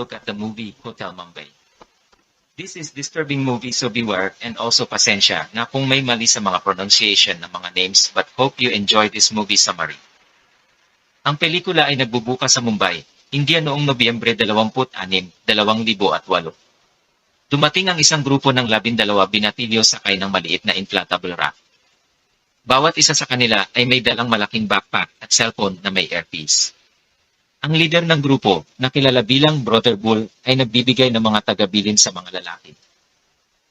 look at the movie Hotel Mumbai. This is disturbing movie so beware and also pasensya na kung may mali sa mga pronunciation ng mga names but hope you enjoy this movie summary. Ang pelikula ay nagbubuka sa Mumbai, India noong Nobyembre 26, 2008. Dumating ang isang grupo ng labindalawa binatilyo sakay ng maliit na inflatable raft. Bawat isa sa kanila ay may dalang malaking backpack at cellphone na may earpiece. Ang leader ng grupo, na kilala bilang Brother Bull, ay nagbibigay ng mga tagabilin sa mga lalaki.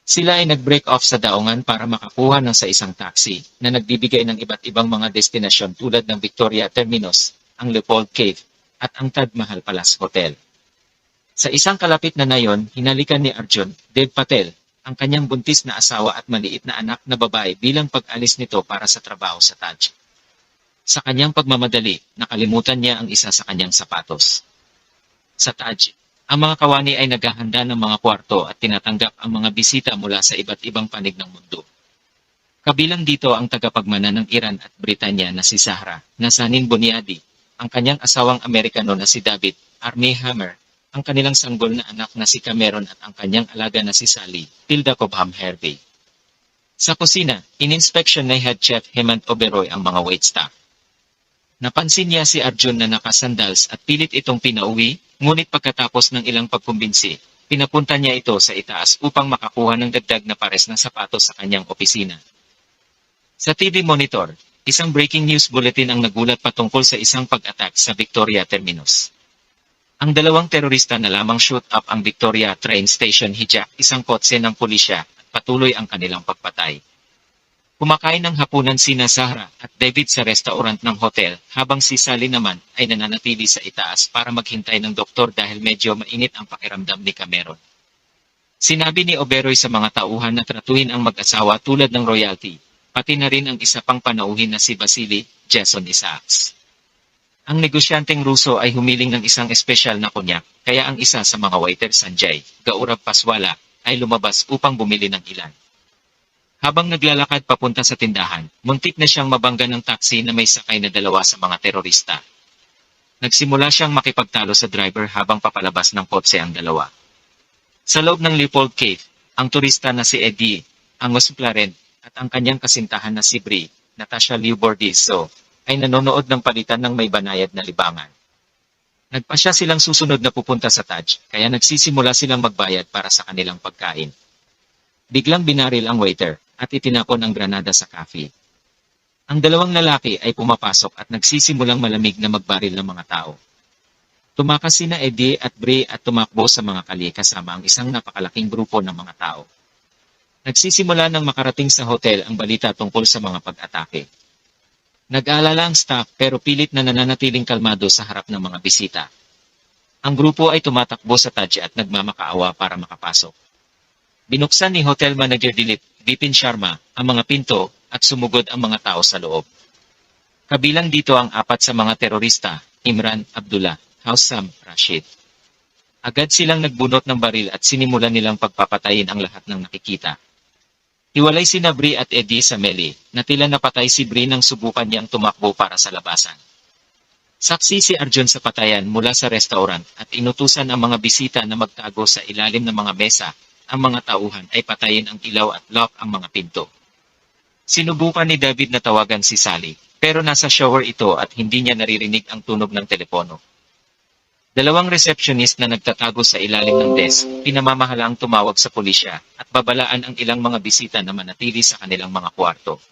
Sila ay nag-break off sa daungan para makakuha ng sa isang taxi na nagbibigay ng iba't ibang mga destinasyon tulad ng Victoria Terminus, ang Leopold Cave, at ang Taj Mahal Palace Hotel. Sa isang kalapit na nayon, hinalikan ni Arjun, Dev Patel, ang kanyang buntis na asawa at maliit na anak na babae bilang pag-alis nito para sa trabaho sa Taj. Sa kanyang pagmamadali, nakalimutan niya ang isa sa kanyang sapatos. Sa Taj, ang mga kawani ay naghahanda ng mga kwarto at tinatanggap ang mga bisita mula sa iba't ibang panig ng mundo. Kabilang dito ang tagapagmana ng Iran at Britanya na si Zahra, Nazanin Boniadi, ang kanyang asawang Amerikano na si David, Armie Hammer, ang kanilang sanggol na anak na si Cameron at ang kanyang alaga na si Sally, Tilda Cobham Hervey. Sa kusina, in-inspection ni head chef Hemant Oberoi ang mga waitstaff. Napansin niya si Arjun na nakasandals at pilit itong pinauwi, ngunit pagkatapos ng ilang pagkumbinsi, pinapunta niya ito sa itaas upang makakuha ng dagdag na pares na sapatos sa kanyang opisina. Sa TV monitor, isang breaking news bulletin ang nagulat patungkol sa isang pag-attack sa Victoria Terminus. Ang dalawang terorista na lamang shoot up ang Victoria train station hijack isang kotse ng pulisya at patuloy ang kanilang pagpatay. Kumakain ng hapunan sina Zahra at David sa restaurant ng hotel habang si Sally naman ay nananatili sa itaas para maghintay ng doktor dahil medyo mainit ang pakiramdam ni Cameron. Sinabi ni Oberoy sa mga tauhan na tratuhin ang mag-asawa tulad ng royalty, pati na rin ang isa pang panauhin na si Vasily Jason Isaacs. Ang negosyanteng Ruso ay humiling ng isang espesyal na konyak, kaya ang isa sa mga waiter Sanjay, Gaurav Paswala, ay lumabas upang bumili ng ilan. Habang naglalakad papunta sa tindahan, muntik na siyang mabangga ng taxi na may sakay na dalawa sa mga terorista. Nagsimula siyang makipagtalo sa driver habang papalabas ng kotse ang dalawa. Sa loob ng Leopold Cave, ang turista na si Eddie, ang Musplaren, at ang kanyang kasintahan na si Brie, Natasha Liu Bordizo, ay nanonood ng palitan ng may banayad na libangan. Nagpasya silang susunod na pupunta sa Taj, kaya nagsisimula silang magbayad para sa kanilang pagkain. Biglang binaril ang waiter at itinapon ang granada sa cafe. Ang dalawang lalaki ay pumapasok at nagsisimulang malamig na magbaril ng mga tao. Tumakas sina Eddie at Bray at tumakbo sa mga kali kasama ang isang napakalaking grupo ng mga tao. Nagsisimula ng makarating sa hotel ang balita tungkol sa mga pag-atake. Nag-aalala ang staff pero pilit na nananatiling kalmado sa harap ng mga bisita. Ang grupo ay tumatakbo sa Taj at nagmamakaawa para makapasok. Binuksan ni Hotel Manager Dilip Bipin Sharma ang mga pinto at sumugod ang mga tao sa loob. Kabilang dito ang apat sa mga terorista, Imran Abdullah, Hausam Rashid. Agad silang nagbunot ng baril at sinimulan nilang pagpapatayin ang lahat ng nakikita. Hiwalay si Bri at Eddie sa Meli na tila napatay si Bri nang subukan niyang tumakbo para sa labasan. Saksi si Arjun sa patayan mula sa restaurant at inutusan ang mga bisita na magtago sa ilalim ng mga mesa ang mga tauhan ay patayin ang ilaw at lock ang mga pinto. Sinubukan ni David na tawagan si Sally, pero nasa shower ito at hindi niya naririnig ang tunog ng telepono. Dalawang receptionist na nagtatago sa ilalim ng desk, pinamamahalaang tumawag sa pulisya at babalaan ang ilang mga bisita na manatili sa kanilang mga kwarto.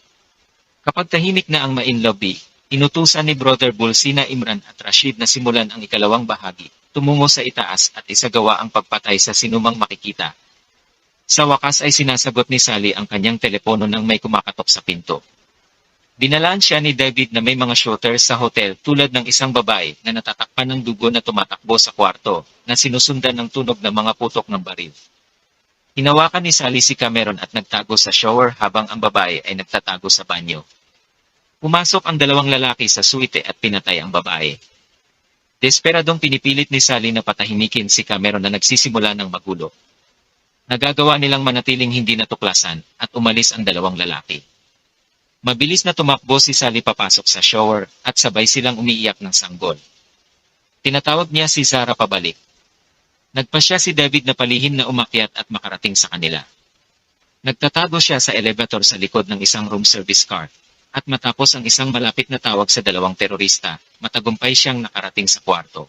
Kapag tahimik na ang main lobby, inutusan ni Brother Bull sina Imran at Rashid na simulan ang ikalawang bahagi, tumungo sa itaas at isagawa ang pagpatay sa sinumang makikita sa wakas ay sinasagot ni Sally ang kanyang telepono nang may kumakatok sa pinto. Binalaan siya ni David na may mga shooters sa hotel tulad ng isang babae na natatakpan ng dugo na tumatakbo sa kwarto na sinusundan ng tunog ng mga putok ng baril. Hinawakan ni Sally si Cameron at nagtago sa shower habang ang babae ay nagtatago sa banyo. Pumasok ang dalawang lalaki sa suite at pinatay ang babae. Desperadong pinipilit ni Sally na patahimikin si Cameron na nagsisimula ng magulo. Nagagawa nilang manatiling hindi natuklasan at umalis ang dalawang lalaki. Mabilis na tumakbo si Sally papasok sa shower at sabay silang umiiyak ng sanggol. Tinatawag niya si Zara pabalik. Nagpasya si David na palihim na umakyat at makarating sa kanila. Nagtatago siya sa elevator sa likod ng isang room service car. At matapos ang isang malapit na tawag sa dalawang terorista, matagumpay siyang nakarating sa kwarto.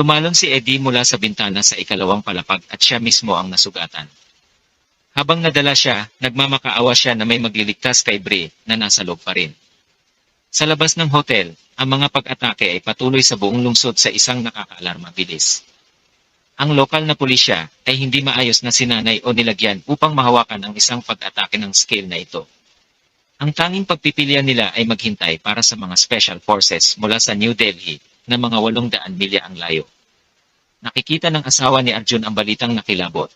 Tumalon si Eddie mula sa bintana sa ikalawang palapag at siya mismo ang nasugatan. Habang nadala siya, nagmamakaawa siya na may magliligtas kay Brie na nasa loob pa rin. Sa labas ng hotel, ang mga pag-atake ay patuloy sa buong lungsod sa isang nakakaalarma bilis. Ang lokal na pulisya ay hindi maayos na sinanay o nilagyan upang mahawakan ang isang pag-atake ng scale na ito. Ang tanging pagpipilian nila ay maghintay para sa mga special forces mula sa New Delhi na mga 800 milya ang layo. Nakikita ng asawa ni Arjun ang balitang nakilabot.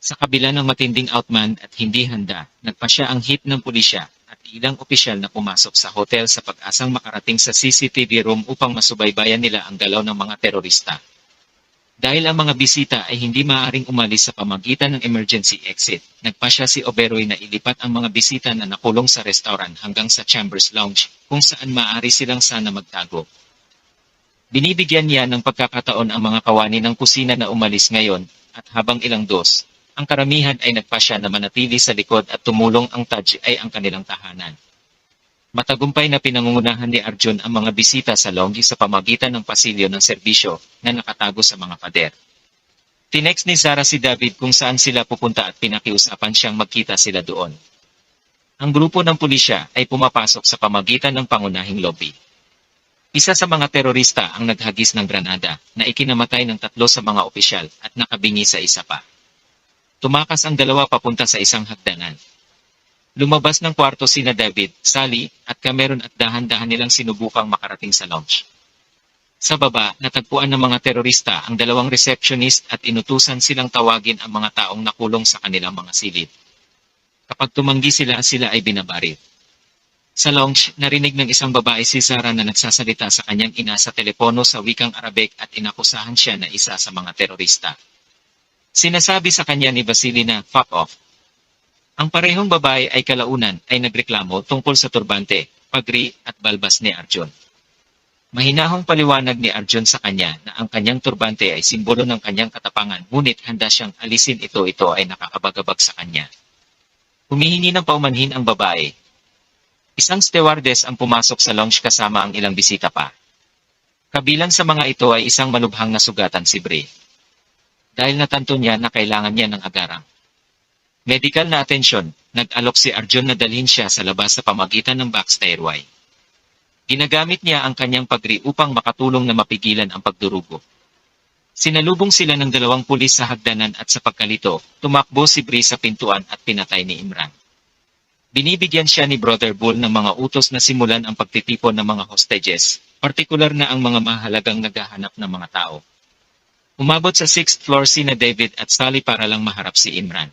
Sa kabila ng matinding outman at hindi handa, nagpa siya ang hit ng pulisya at ilang opisyal na pumasok sa hotel sa pag-asang makarating sa CCTV room upang masubaybayan nila ang galaw ng mga terorista. Dahil ang mga bisita ay hindi maaaring umalis sa pamagitan ng emergency exit, nagpa siya si Oberoy na ilipat ang mga bisita na nakulong sa restaurant hanggang sa Chambers Lounge kung saan maaari silang sana magtago. Binibigyan niya ng pagkakataon ang mga kawani ng kusina na umalis ngayon at habang ilang dos, ang karamihan ay nagpasya na manatili sa likod at tumulong ang Taj ay ang kanilang tahanan. Matagumpay na pinangungunahan ni Arjun ang mga bisita sa longgi sa pamagitan ng pasilyo ng serbisyo na nakatago sa mga pader. Tinext ni Sarah si David kung saan sila pupunta at pinakiusapan siyang magkita sila doon. Ang grupo ng pulisya ay pumapasok sa pamagitan ng pangunahing lobby. Isa sa mga terorista ang naghagis ng granada na ikinamatay ng tatlo sa mga opisyal at nakabingi sa isa pa. Tumakas ang dalawa papunta sa isang hagdanan. Lumabas ng kwarto sina David, Sally at Cameron at dahan-dahan nilang sinubukang makarating sa lounge. Sa baba, natagpuan ng mga terorista ang dalawang receptionist at inutusan silang tawagin ang mga taong nakulong sa kanilang mga silid. Kapag tumanggi sila, sila ay binabaril. Sa lounge, narinig ng isang babae si Sarah na nagsasalita sa kanyang ina sa telepono sa wikang Arabic at inakusahan siya na isa sa mga terorista. Sinasabi sa kanya ni Vasily na, fuck off. Ang parehong babae ay kalaunan ay nagreklamo tungkol sa turbante, pagri at balbas ni Arjun. Mahinahong paliwanag ni Arjun sa kanya na ang kanyang turbante ay simbolo ng kanyang katapangan ngunit handa siyang alisin ito ito ay nakakabagabag sa kanya. Humihingi ng paumanhin ang babae. Isang stewardess ang pumasok sa lounge kasama ang ilang bisita pa. Kabilang sa mga ito ay isang malubhang nasugatan si Brie. Dahil natanto niya na kailangan niya ng agarang. Medical na atensyon, nag-alok si Arjun na dalhin siya sa labas sa pamagitan ng back stairway. Ginagamit niya ang kanyang pagri upang makatulong na mapigilan ang pagdurugo. Sinalubong sila ng dalawang pulis sa hagdanan at sa pagkalito, tumakbo si Bree sa pintuan at pinatay ni Imran. Binibigyan siya ni Brother Bull ng mga utos na simulan ang pagtitipon ng mga hostages, partikular na ang mga mahalagang naghahanap ng mga tao. Umabot sa 6th floor si na David at Sally para lang maharap si Imran.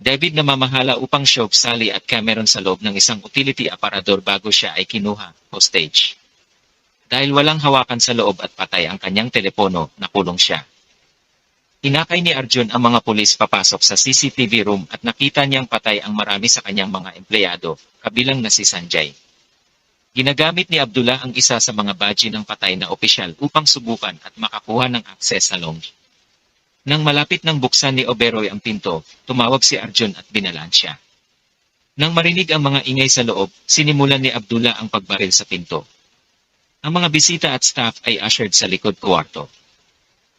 David na mamahala upang show Sally at Cameron sa loob ng isang utility aparador bago siya ay kinuha, hostage. Dahil walang hawakan sa loob at patay ang kanyang telepono, nakulong siya. Inakay ni Arjun ang mga pulis papasok sa CCTV room at nakita niyang patay ang marami sa kanyang mga empleyado, kabilang na si Sanjay. Ginagamit ni Abdullah ang isa sa mga badge ng patay na opisyal upang subukan at makakuha ng akses sa lounge. Nang malapit ng buksan ni Oberoy ang pinto, tumawag si Arjun at binalaan siya. Nang marinig ang mga ingay sa loob, sinimulan ni Abdullah ang pagbaril sa pinto. Ang mga bisita at staff ay ushered sa likod kwarto.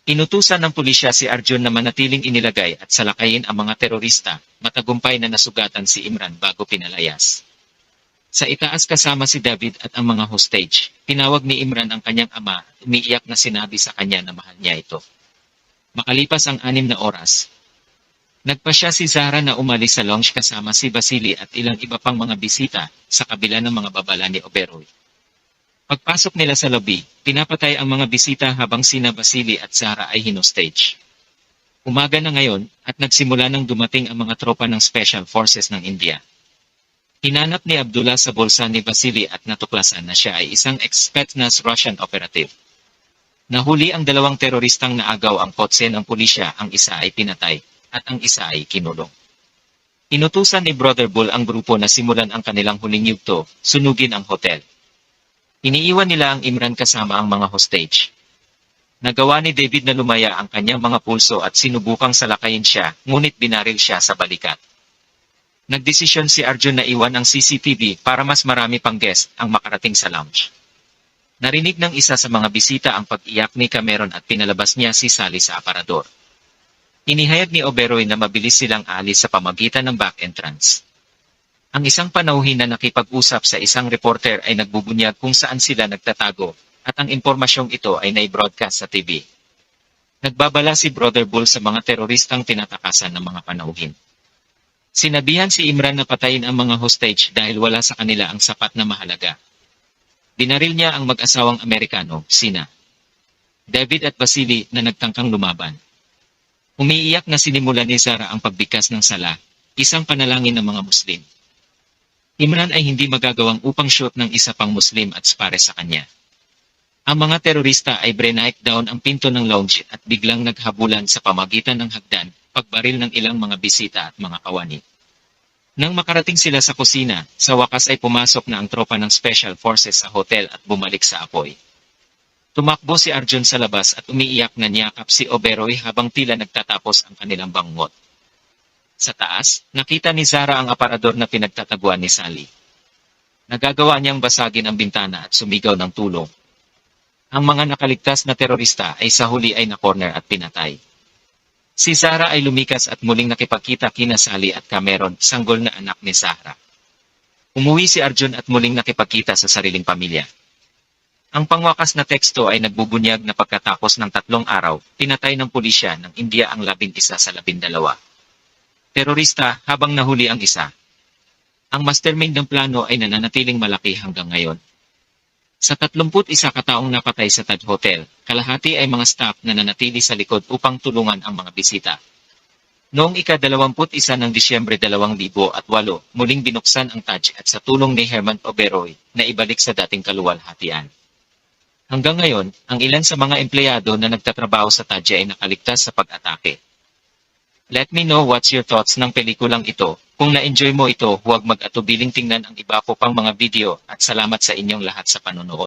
Inutusan ng pulisya si Arjun na manatiling inilagay at salakayin ang mga terorista, matagumpay na nasugatan si Imran bago pinalayas. Sa itaas kasama si David at ang mga hostage, tinawag ni Imran ang kanyang ama umiiyak na sinabi sa kanya na mahal niya ito. Makalipas ang anim na oras, nagpa siya si Zara na umalis sa lounge kasama si Basili at ilang iba pang mga bisita sa kabila ng mga babala ni Oberoy. Pagpasok nila sa lobby, pinapatay ang mga bisita habang sina Basili at Zara ay hinostage. Umaga na ngayon at nagsimula nang dumating ang mga tropa ng Special Forces ng India. Hinanap ni Abdullah sa bulsa ni Vasily at natuklasan na siya ay isang ex-Spetsnaz Russian operative. Nahuli ang dalawang teroristang naagaw ang kotse ng pulisya, ang isa ay pinatay at ang isa ay kinulong. Inutusan ni Brother Bull ang grupo na simulan ang kanilang huling yugto, sunugin ang hotel. Iniiwan nila ang Imran kasama ang mga hostage. Nagawa ni David na lumaya ang kanyang mga pulso at sinubukang salakayin siya, ngunit binaril siya sa balikat. Nagdesisyon si Arjun na iwan ang CCTV para mas marami pang guest ang makarating sa lounge. Narinig ng isa sa mga bisita ang pag-iyak ni Cameron at pinalabas niya si Sally sa aparador. Inihayag ni Oberoy na mabilis silang aalis sa pamagitan ng back entrance. Ang isang panauhin na nakipag-usap sa isang reporter ay nagbubunyag kung saan sila nagtatago at ang impormasyong ito ay nai-broadcast sa TV. Nagbabala si Brother Bull sa mga teroristang tinatakasan ng mga panauhin. Sinabihan si Imran na patayin ang mga hostage dahil wala sa kanila ang sapat na mahalaga. Binaril niya ang mag-asawang Amerikano, Sina. David at Vasily na nagtangkang lumaban. Umiiyak na sinimula ni Sarah ang pagbigkas ng sala, isang panalangin ng mga Muslim. Imran ay hindi magagawang upang shoot ng isa pang Muslim at spare sa kanya. Ang mga terorista ay brenak down ang pinto ng lounge at biglang naghabulan sa pamagitan ng hagdan, pagbaril ng ilang mga bisita at mga kawani. Nang makarating sila sa kusina, sa wakas ay pumasok na ang tropa ng Special Forces sa hotel at bumalik sa apoy. Tumakbo si Arjun sa labas at umiiyak na niyakap si Oberoy habang tila nagtatapos ang kanilang bangungot. Sa taas, nakita ni Zara ang aparador na pinagtataguan ni Sally. Nagagawa niyang basagin ang bintana at sumigaw ng tulong. Ang mga nakaligtas na terorista ay sa huli ay na-corner at pinatay. Si Zara ay lumikas at muling nakipagkita kina Sally at Cameron, sanggol na anak ni Zahra. Umuwi si Arjun at muling nakipagkita sa sariling pamilya. Ang pangwakas na teksto ay nagbubunyag na pagkatapos ng tatlong araw, pinatay ng pulisya ng India ang labing isa sa labindalawa. Terorista habang nahuli ang isa. Ang mastermind ng plano ay nananatiling malaki hanggang ngayon. Sa 31 kataong napatay sa Taj Hotel, kalahati ay mga staff na nanatili sa likod upang tulungan ang mga bisita. Noong ika-21 ng Disyembre 2008, muling binuksan ang Taj at sa tulong ni Herman Oberoy na ibalik sa dating kaluwalhatian. Hanggang ngayon, ang ilan sa mga empleyado na nagtatrabaho sa Taj ay nakaligtas sa pag-atake. Let me know what's your thoughts ng pelikulang ito. Kung na-enjoy mo ito, huwag mag-atubiling tingnan ang iba ko pang mga video at salamat sa inyong lahat sa panonood.